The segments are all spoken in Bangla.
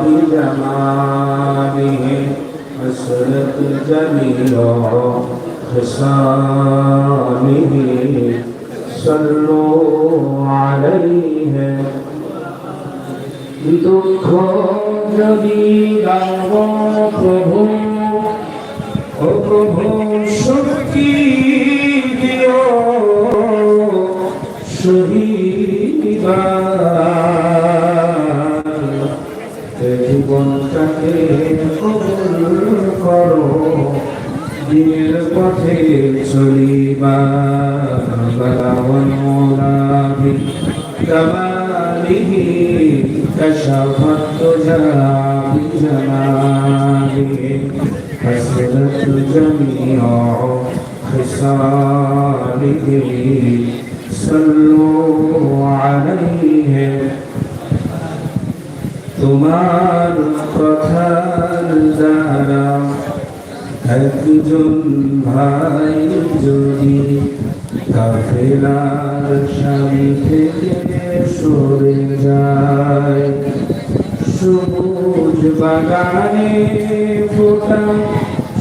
بجماله حسنت جميع خصاله صلوا عليه দুঃখ যদি গাব প্রভু ও প্রভু শক্তি দিও শহীদ জীবনটাকে কবুল করো দিনের পথে চলিবা বালাওয়ালাবি কামালিহি كشفت تجا بجماله حسنت جميع خصاله صلوا عليه তোমার কথার দ্বারা একজন ভাই যদি কাফেলার স্বামী থেকে সরে যায়, সবুজ বাগানে ফোটা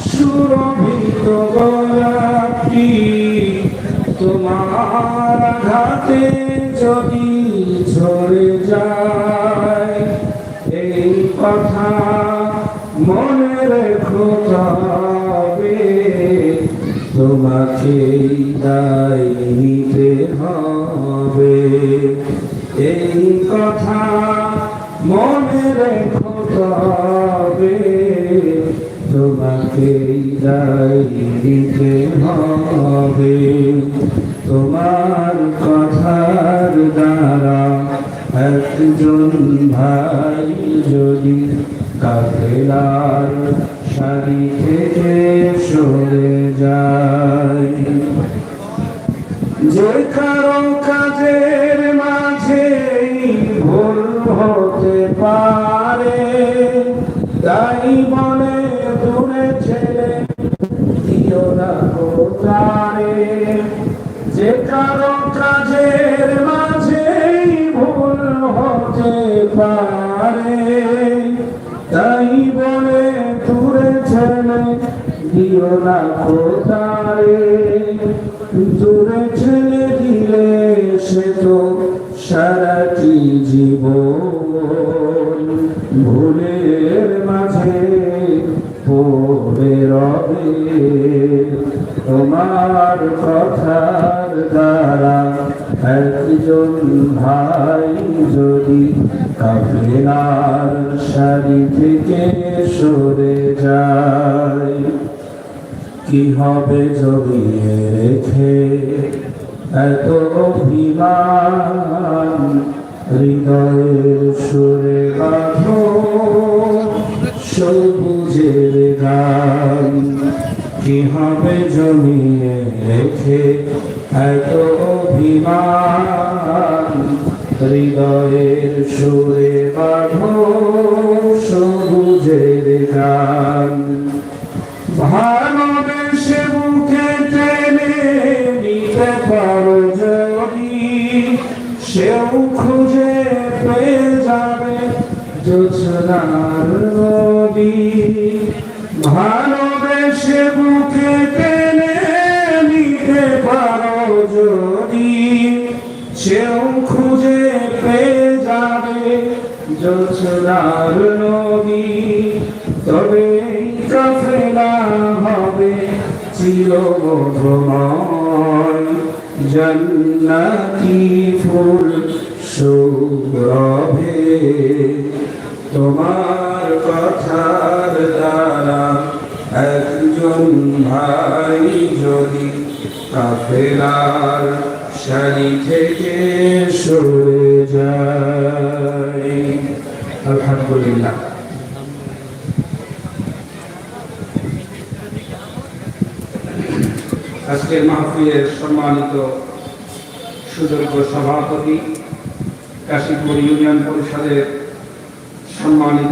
সুরভিত গোলাপটি তোমার ঘাতে যদি ঝরে যায় কথা মনে রেখো তবে তোমাকে দায় নিতে হবে। এই কথা মনে রেখো তবে তোমাকে দায় নিতে হবে। তোমার কথার দ্বারা একজন ভাই যদি কাফেলার সারি থেকে সরে যায়, যে কারও কাজের মাঝে ভুল হতে পারে, তাই বলে দূরে ছেলে দিও না যে কারও কাজের মাঝে দূরে দিও না কোথারে দূরে ছেলে দিলে সে তো সারাটি জীবন ভুলের মাঝে পড়ে রবে তোমার কথার দ্বারা একজন ভাই যদি কাফেলার সারি থেকে সরে যায়, কি হবে জড়িয়ে রেখে এত অভিমান? হৃদয়ের সুরে বাঁধো সবুজের গান। কি হবে জমিয়ে রেখে এত অভিমান? হৃদয়ের সুরে বাঁধো সবুজের গান। ভালোবেসে বুকে টেনে নিতে পারো যদি, সেও খুঁজে পেয়ে যাবে জোছনার নদী। ভালোবেসে বুকে টেনে নিতে পারো যদি, সেও খুঁজে জোছনার নদী তবে কাফেলা হবে চির মধুময় জন্নতি ফুল সুরভে তোমার কথার দ্বারা একজন ভাই যদি কাফেলার সারি থেকে সরে যায়। আলহামদুলিল্লাহ আজকের মাহফিলের সম্মানিত সুযোগ্য সভাপতি কাশীপুর ইউনিয়ন পরিষদের সম্মানিত